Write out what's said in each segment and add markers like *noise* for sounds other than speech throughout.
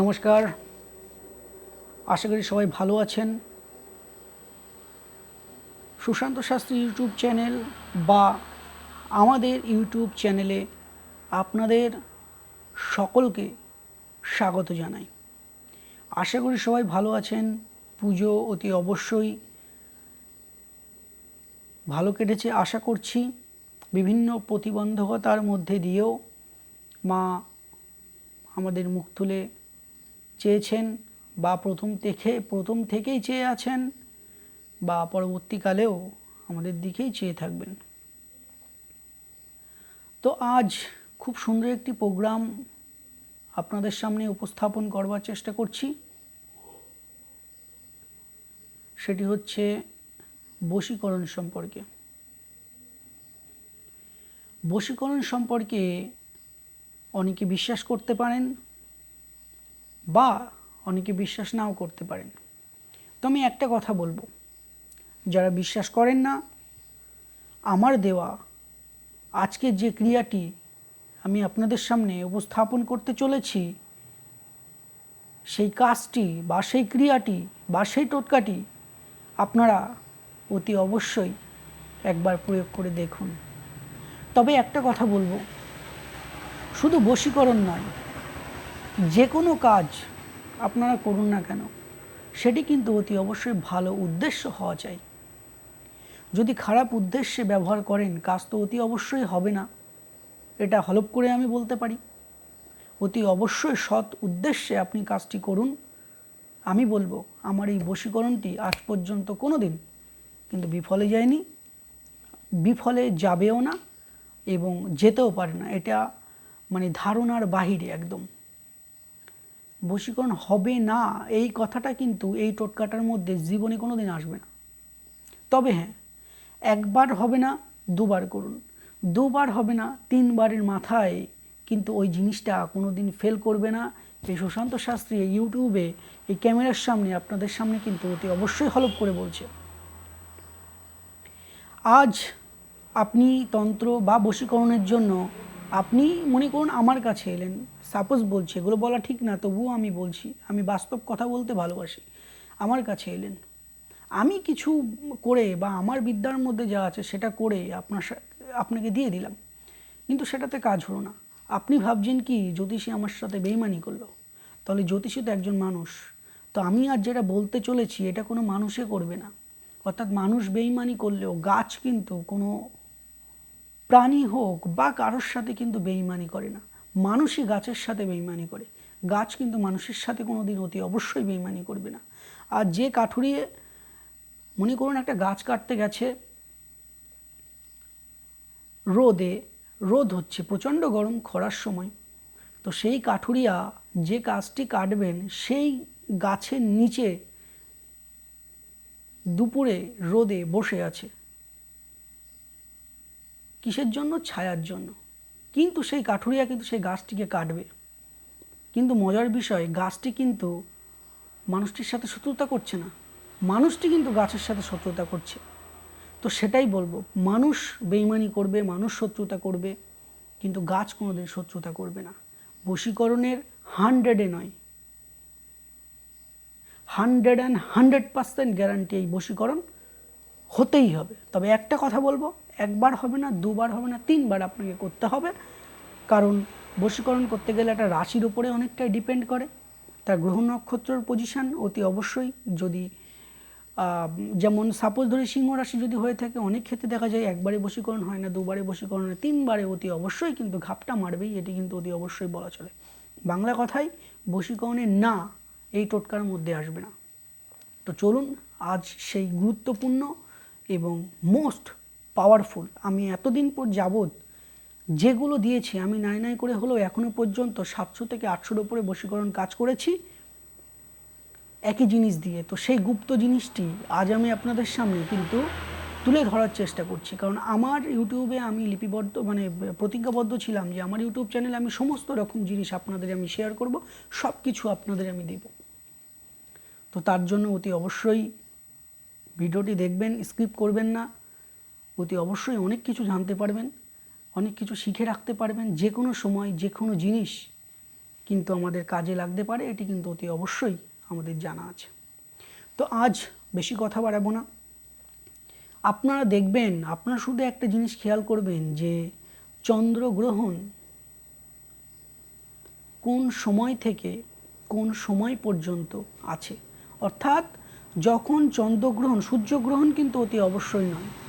নমস্কার। আশা করি সবাই ভালো আছেন। সুশান্ত শাস্ত্রী ইউটিউব চ্যানেল বা আমাদের ইউটিউব চ্যানেলে আপনাদের সকলকে স্বাগত জানাই। আশা করি সবাই ভালো আছেন। পুজো অতি অবশ্যই ভালো কেটেছে আশা করছি। বিভিন্ন প্রতিবন্ধকতার মধ্যে দিয়েও মা আমাদের মুখ তুলে চেয়েছেন বা প্রথম থেকে, প্রথম থেকেই চেয়ে আছেন বা পরবর্তীকালেও আমাদের দিকেই চেয়ে থাকবেন। তো আজ খুব সুন্দর একটি প্রোগ্রাম আপনাদের সামনে উপস্থাপন করবার চেষ্টা করছি। সেটি হচ্ছে বশীকরণ সম্পর্কে। বশীকরণ সম্পর্কে অনেকে বিশ্বাস করতে পারেন বা অনেকে বিশ্বাস নাও করতে পারেন। তো আমি একটা কথা বলব। যারা বিশ্বাস করেন না, আমার দেওয়া আজকের যে ক্রিয়াটি আমি আপনাদের সামনে উপস্থাপন করতে চলেছি, সেই কাজটি বা সেই ক্রিয়াটি বা সেই টোটকাটি আপনারা অতি অবশ্যই একবার প্রয়োগ করে দেখুন। তবে একটা কথা বলব। শুধু বশীকরণ নয় যে কোনো কাজ আপনারা করুন না কেন, সেটি কিন্তু অতি অবশ্যই ভালো উদ্দেশ্য হওয়া চাই। যদি খারাপ উদ্দেশ্যে ব্যবহার করেন, কাজ তো অতি অবশ্যই হবে না। এটা হলপ করে আমি বলতে পারি। অতি অবশ্যই সৎ উদ্দেশ্যে আপনি কাজটি করুন। আমি বলব, আমার এই বশীকরণটি আজ পর্যন্ত কোনো দিন কিন্তু বিফলে যায়নি। বিফলে যাবেও না এবং যেতেও পারে না। এটা মানে ধারণার বাহিরে একদম। বশীকরণ হবে না, এই কথাটা কিন্তু এই টোটকাটার মধ্যে জীবনে কোনো দিন আসবে না। তবে হ্যাঁ একবার হবে না, দুবার করুন। দুবার হবে না, তিনবারের মাথায় কিন্তু ওই জিনিসটা কোনো দিন ফেল করবে না। এই সুশান্ত শাস্ত্রী ইউটিউবে এই ক্যামেরার সামনে, আপনাদের সামনে কিন্তু অতি অবশ্যই হলপ করে বলছে। আজ আপনি তন্ত্র বা বশীকরণের জন্য আপনি মনে করুন আমার কাছে এলেন। সাপোজ বলছি, এগুলো বলা ঠিক না, তবুও আমি বলছি, আমি বাস্তব কথা বলতে ভালোবাসি। আমার কাছে এলেন। আমি কিছু করে বা আমার বিদ্যার মধ্যে যা আছে সেটা করে আপনার আপনাকে দিয়ে দিলাম। কিন্তু সেটাতে কাজ হলো না। আপনি ভাবছেন কি, জ্যোতিষী আমার সাথে বেইমানি করল? তাহলে জ্যোতিষী তো একজন মানুষ। তো আমি আর যেটা বলতে চলেছি, এটা কোনো মানুষে করবে না। অর্থাৎ মানুষ বেইমানি করলেও গাছ কিন্তু কোনো প্রাণী হোক বা কারোর সাথে কিন্তু বেইমানি করে না। মানুষই গাছের সাথে বেইমানি করে। গাছ কিন্তু মানুষের সাথে কোনো দিন অতি অবশ্যই বেইমানি করবে না। আর যে কাঠুরিয়ে, মনে করুন একটা গাছ কাটতে গেছে, রোদে, রোদ হচ্ছে, প্রচণ্ড গরম খরার সময়। তো সেই কাঠুরিয়া যে গাছটি কাটবেন, সেই গাছের নিচে দুপুরে রোদে বসে আছে। কিসের জন্য? ছায়ার জন্য। কিন্তু সেই কাঠুরিয়া কিন্তু সেই গাছটিকে কাটবে। কিন্তু মজার বিষয়, গাছটি কিন্তু মানুষটির সাথে শত্রুতা করছে না। মানুষটি কিন্তু গাছের সাথে শত্রুতা করছে। তো সেটাই বলব, মানুষ বেইমানি করবে, মানুষ শত্রুতা করবে, কিন্তু গাছ কোনোদিন শত্রুতা করবে না। বশীকরণের হান্ড্রেডে নয়। Hundred and hundred percent guarantee এই বশীকরণ হতেই হবে। তবে একটা কথা বলব একবার হবে না, দুবার হবে না, তিনবার আপনাকে করতে হবে। কারণ বশীকরণ করতে গেলে একটা রাশির উপরে অনেকটাই ডিপেন্ড করে। তার গ্রহ নক্ষত্রের পজিশান অতি অবশ্যই। যদি যেমন সাপোজ ধরে সিংহ রাশি যদি হয়ে থাকে, অনেক ক্ষেত্রে দেখা যায় একবারে বশীকরণ হয় না, দুবারে বশীকরণ হয় তিনবারে অতি অবশ্যই কিন্তু ঘাপটা মারবেই, এটি কিন্তু অতি অবশ্যই বলা চলে। বাংলা কথায় বশীকরণের না, এই টোটকার মধ্যে আসবে না। তো চলুন, আজ সেই গুরুত্বপূর্ণ এবং মোস্ট পাওয়ারফুল আমি এতদিন পর যাবৎ যেগুলো দিয়েছি, আমি নাই নাই করে হলেও এখনও পর্যন্ত সাতশো থেকে আটশোর উপরে বশীকরণ কাজ করেছি, একই জিনিস দিয়ে। তো সেই গুপ্ত জিনিসটি আজ আমি আপনাদের সামনে কিন্তু তুলে ধরার চেষ্টা করছি। কারণ আমার ইউটিউবে আমি লিপিবদ্ধ মানে প্রতিজ্ঞাবদ্ধ ছিলাম যে আমার ইউটিউব চ্যানেলে আমি সমস্ত রকম জিনিস আপনাদের আমি শেয়ার করব সব কিছু আপনাদের আমি দেব। তো তার জন্য অতি অবশ্যই ভিডিওটি দেখবেন স্কিপ করবেন না। অতি অবশ্যই অনেক কিছু জানতে পারবেন, অনেক কিছু শিখে রাখতে পারবেন, যে কোনো সময়, যে কোনো জিনিস কিন্তু আমাদের কাজে লাগতে পারে, এটি কিন্তু অতি অবশ্যই আমাদের জানা আছে। তো আজ বেশি কথা বাড়াবো না। আপনারা দেখবেন, আপনারা শুধু একটা জিনিস খেয়াল করবেন যে চন্দ্রগ্রহণ কোন সময় থেকে কোন সময় পর্যন্ত আছে। অর্থাৎ যখন চন্দ্রগ্রহণ, সূর্যগ্রহণ কিন্তু অতি অবশ্যই নয়।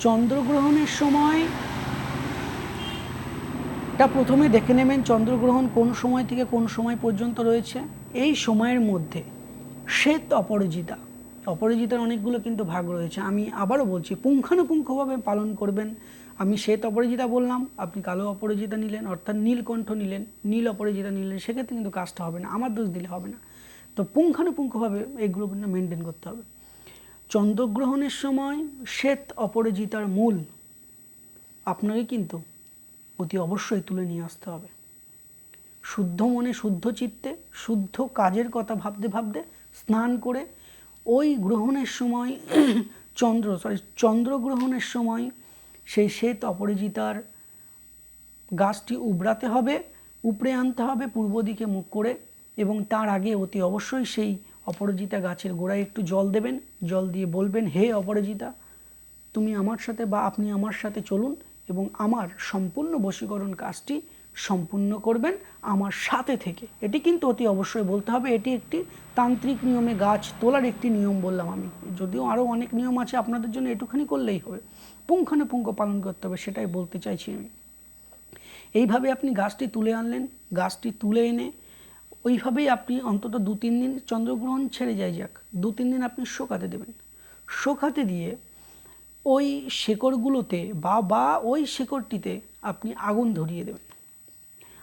চন্দ্রগ্রহণের সময়, টা প্রথমে দেখে নেবেন চন্দ্রগ্রহণ কোন সময় থেকে কোন সময় পর্যন্ত রয়েছে। এই সময়ের মধ্যে শ্বেত অপরাজিতা, অপরাজিতার অনেকগুলো কিন্তু ভাগ রয়েছে। আমি আবারও বলছি, পুঙ্খানুপুঙ্খভাবে পালন করবেন। আমি শ্বেত অপরাজিতা বললাম, আপনি কালো অপরাজিতা নিলেন, অর্থাৎ নীলকণ্ঠ নিলেন, নীল অপরাজিতা নিলেন, সেক্ষেত্রে কিন্তু কাজটা হবে না, আমার দোষ দিলে হবে না। তো পুঙ্খানুপুঙ্খভাবে কিন্তু মেনটেন করতে হবে। চন্দ্রগ্রহণের সময় শ্বেত অপরাজিতার মূল। আপনাকে কিন্তু অতি অবশ্যই তুলে নিয়ে আসতে হবে। শুদ্ধ মনে শুদ্ধ চিত্তে, শুদ্ধ কাজের কথা ভাবতে ভাবতে স্নান করে ওই গ্রহণের সময় *clears throat* চন্দ্র সরি চন্দ্রগ্রহণের সময় সেই শ্বেত অপরাজিতার গাছটি উবড়াতে হবে, উপড়ে আনতে হবে, পূর্ব দিকে মুখ করে এবং তার আগে অতি অবশ্যই সেই অপরাজিতা গাছের গোড়ায় একটু জল দেবেন, জল দিয়ে বলবেন, হে অপরাজিতা, তুমি আমার সাথে বা আপনি আমার সাথে চলুন এবং আমার সম্পূর্ণ বশীকরণ কাজটি সম্পূর্ণ করবেন আমার সাথে থেকে। এটি কিন্তু অতি অবশ্যই বলতে হবে। এটি একটি তান্ত্রিক নিয়মে গাছ তোলার একটি নিয়ম বললাম আমি। যদিও আরও অনেক নিয়ম আছে, আপনাদের জন্য এটুখানি করলেই হবে। পুঙ্খানুপুঙ্খ পালন করতে হবে, সেটাই বলতে চাইছি আমি। এইভাবে আপনি গাছটি তুলে আনলেন, গাছটি তুলে এনে ওইভাবেই আপনি অন্তত দু তিন দিন চন্দ্রগ্রহণ ছেড়ে যায় যাক। দু তিন দিন আপনি শোকাতে দেবেন। শোকাতে দিয়ে ওই শেকড়গুলোতে বা বা ওই শেকড়টিতে আপনি আগুন ধরিয়ে দেবেন।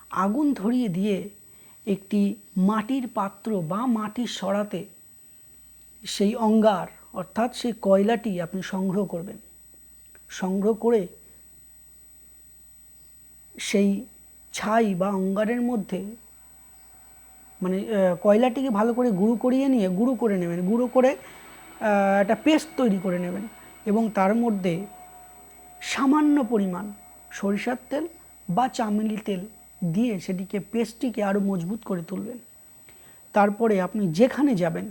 আগুন ধরিয়ে দিয়ে একটি মাটির পাত্র বা মাটির সরাতে সেই অঙ্গার, অর্থাৎ সেই কয়লাটি আপনি সংগ্রহ করবেন। সংগ্রহ করে সেই ছাই বা অঙ্গারের মধ্যে মানে কয়লাটিকে ভালো করে গুঁড়ো করিয়ে নিয়ে, গুঁড়ো করে নেবেন, গুঁড়ো করে একটা পেস্ট তৈরি করে নেবেন এবং তার মধ্যে সামান্য পরিমাণ সরিষার তেল বা চামেলি তেল দিয়ে সেটিকে, পেস্টটিকে আরও মজবুত করে তুলবেন। তারপরে আপনি যেখানে যাবেন,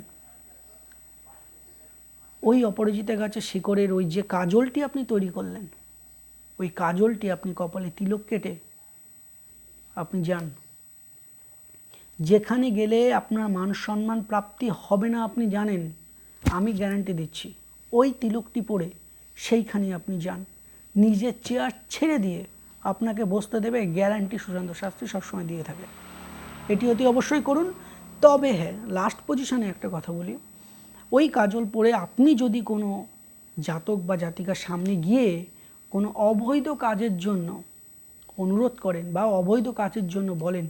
ওই অপরাজিতা গাছের শিকড়ের ওই যে কাজলটি আপনি তৈরি করলেন, ওই কাজলটি আপনি কপালে তিলক কেটে আপনি যান। যেখানে গেলে আপনার মান সম্মান প্রাপ্তি হবে না আপনি জানেন, আমি গ্যারান্টি দিচ্ছি। ওই তিলকটি পরে সেইখানে আপনি যান। নিজের চেয়ার ছেড়ে দিয়ে আপনাকে বসতে দেবে গ্যারান্টি সুশান্ত শাস্ত্রী সবসময় দিয়ে থাকে। এটি অতি অবশ্যই করুন। তবে হ্যাঁ লাস্ট পজিশনে একটা কথা বলি। ওই কাজল পরে আপনি যদি কোনো জাতক বা জাতিকার সামনে গিয়ে কোনো অবৈধ কাজের জন্য অনুরোধ করেন বা অবৈধ কাজের জন্য বলেন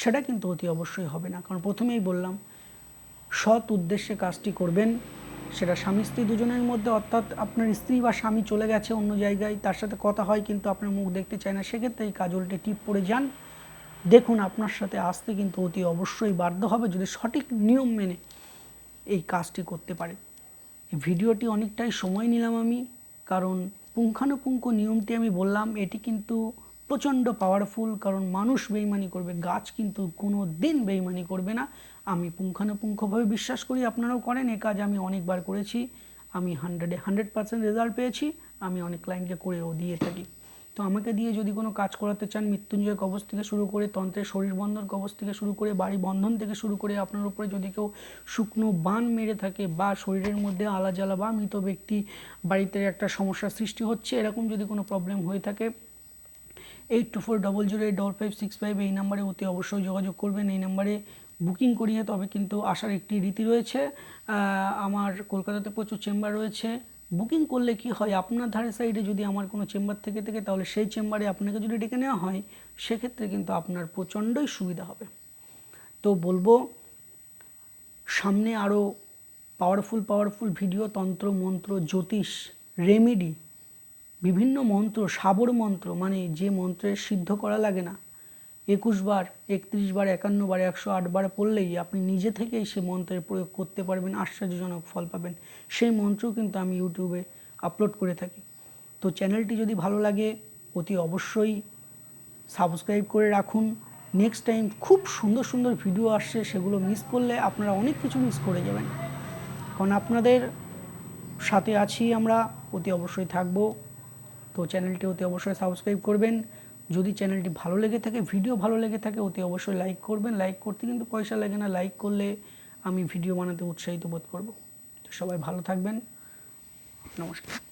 সেটা কিন্তু অতি অবশ্যই হবে না। কারণ প্রথমেই বললাম, সৎ উদ্দেশ্যে কাজটি করবেন, সেটা স্বামী স্ত্রী দুজনের মধ্যে, অর্থাৎ আপনার স্ত্রী বা স্বামী চলে গেছে অন্য জায়গায়, তার সাথে কথা হয় কিন্তু আপনার মুখ দেখতে চায় না, সেক্ষেত্রে এই কাজলটি টিপ পড়ে যান। দেখুন, আপনার সাথে আসতে কিন্তু অতি অবশ্যই বাধ্য হবে যদি সঠিক নিয়ম মেনে এই কাজটি করতে পারে। ভিডিওটি অনেকটাই সময় নিলাম আমি, কারণ পুঙ্খানুপুঙ্খ নিয়মটি আমি বললাম, এটি কিন্তু প্রচণ্ড পাওয়ারফুল কারণ মানুষ বেইমানি করবে, গাছ কিন্তু কোনো দিন বেইমানি করবে না। আমি পুঙ্খানুপুঙ্খভাবে বিশ্বাস করি, আপনারাও করেন। এ কাজ আমি অনেকবার করেছি। আমি হান্ড্রেডে হান্ড্রেড পার্সেন্ট রেজাল্ট পেয়েছি। আমি অনেক ক্লায়েন্টকে করেও দিয়ে থাকি। তো আমাকে দিয়ে যদি কোনো কাজ করাতে চান, মৃত্যুঞ্জয় কবচ থেকে শুরু করে, তন্ত্রের শরীর বন্ধন কবচ থেকে শুরু করে, বাড়ি বন্ধন থেকে শুরু করে, আপনার উপরে যদি কেউ শুকনো বান মেরে থাকে বা শরীরের মধ্যে আলা জ্বালা বা মৃত ব্যক্তি বাড়িতে একটা সমস্যার সৃষ্টি হচ্ছে, এরকম যদি কোনো প্রবলেম হয়ে থাকে eight two four double zero eight double five six five এই নাম্বারে অতি অবশ্যই যোগাযোগ করবেন। এই নাম্বারে বুকিং করিয়ে তবে কিন্তু আসার একটি রীতি রয়েছে। আমার কলকাতাতে প্রচুর চেম্বার রয়েছে। বুকিং করলে কি হয়, আপনার ধারে সাইডে যদি আমার কোনো চেম্বার থেকে থাকে, তাহলে সেই চেম্বারে আপনাকে যদি ডেকে নেওয়া হয়, সেক্ষেত্রে কিন্তু আপনার প্রচণ্ডই সুবিধা হবে। তো বলব, সামনে আরও পাওয়ারফুল পাওয়ারফুল ভিডিও তন্ত্র, মন্ত্র, জ্যোতিষ রেমেডি বিভিন্ন মন্ত্র, সাবর মন্ত্র মানে যে মন্ত্রের সিদ্ধ করা লাগে না, একুশ বার, একত্রিশ বার, একান্ন বার, একশো আট বার পড়লেই আপনি নিজে থেকেই সে মন্ত্রের প্রয়োগ করতে পারবেন, আশ্চর্যজনক ফল পাবেন। সেই মন্ত্রও কিন্তু আমি ইউটিউবে আপলোড করে থাকি। তো চ্যানেলটি যদি ভালো লাগে, অতি অবশ্যই সাবস্ক্রাইব করে রাখুন। নেক্সট টাইম খুব সুন্দর সুন্দর ভিডিও আসছে, সেগুলো মিস করলে আপনারা অনেক কিছু মিস করে যাবেন। কারণ আপনাদের সাথে আছি আমরা, অতি অবশ্যই থাকব। তো চ্যানেলটি অতি অবশ্যই সাবস্ক্রাইব করবেন। যদি চ্যানেলটি ভালো লেগে থাকে, ভিডিও ভালো লেগে থাকে, অতি অবশ্যই লাইক করবেন। লাইক করতে কিন্তু পয়সা লাগে না। লাইক করলে আমি ভিডিও বানাতে উৎসাহিত বোধ করব। তো সবাই ভালো থাকবেন। নমস্কার।